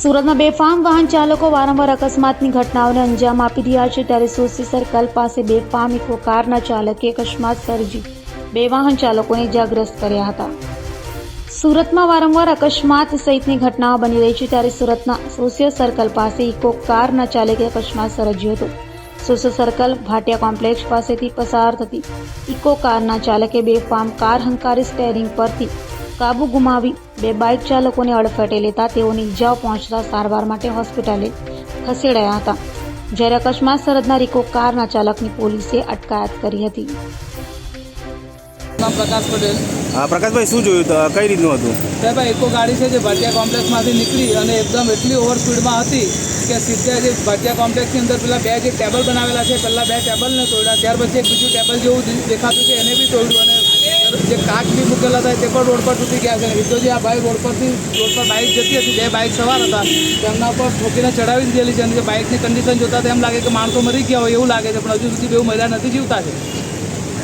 સુરતમાં બેફામ વાહન ચાલકો વારંવાર અકસ્માતની ઘટનાઓને અંજામ આપી રહ્યા છે ત્યારે સોસી સર્કલ પાસે બેફામ ઇકો કારના ચાલકે અકસ્માત સર્જી બે વાહન ચાલકોને ઇજાગ્રસ્ત કર્યા હતા. સુરતમાં વારંવાર અકસ્માત સહિતની ઘટનાઓ બની રહી છે ત્યારે સુરતના સોશિયલ સર્કલ પાસે ઇકો કારના ચાલકે અકસ્માત સર્જ્યો હતો. સોશિયલ સર્કલ ભાટિયા કોમ્પ્લેક્ષ પાસેથી પસાર થતી ઇકો કારના ચાલકે બેફામ કાર હંકારી સ્ટેરિંગ પરથી કાબુ ગુમાવી બે બાઇક ચાલકોને અડફેટે લેતા તેઓને ઇજાઓ પહોંચતા સારવાર માટે હોસ્પિટલે ખસેડાયા હતા. જ્યારે અકસ્માત સરહદના રિકો કારના ચાલકની પોલીસે અટકાયત કરી હતી. પ્રકાશ પટેલ. હા પ્રકાશભાઈ શું જોયું? કઈ રીતનું હતું? સાહેબ આ ગાડી છે જે ભાટિયા કોમ્પ્લેક્સમાંથી નીકળી અને એકદમ એટલી ઓવર સ્પીડમાં હતી કે સીધા જે ભાટિયા કોમ્પ્લેક્સની અંદર પેલા બે જે ટેબલ બનાવેલા છે પહેલાં બે ટેબલને તોડ્યા ત્યાર પછી એક બીજું ટેબલ જેવું દેખાતું છે એને બી તોડ્યું અને જે કાચ બી મૂકેલા હતા તે પણ રોડ પર તૂટી ગયા છે. અને જે આ ભાઈ રોડ પરથી, રોડ પર બાઇક જતી હતી, બે બાઇક સવાર હતા. તેમના પર ઠોકીને ચડાવી દીધેલી છે અને જે બાઇકની કન્ડિશન જોતા એમ લાગે કે માણસો મરી ગયા હોય એવું લાગે છે, પણ હજુ સુધી બેઉ મહિલા નથી જીવતા છે.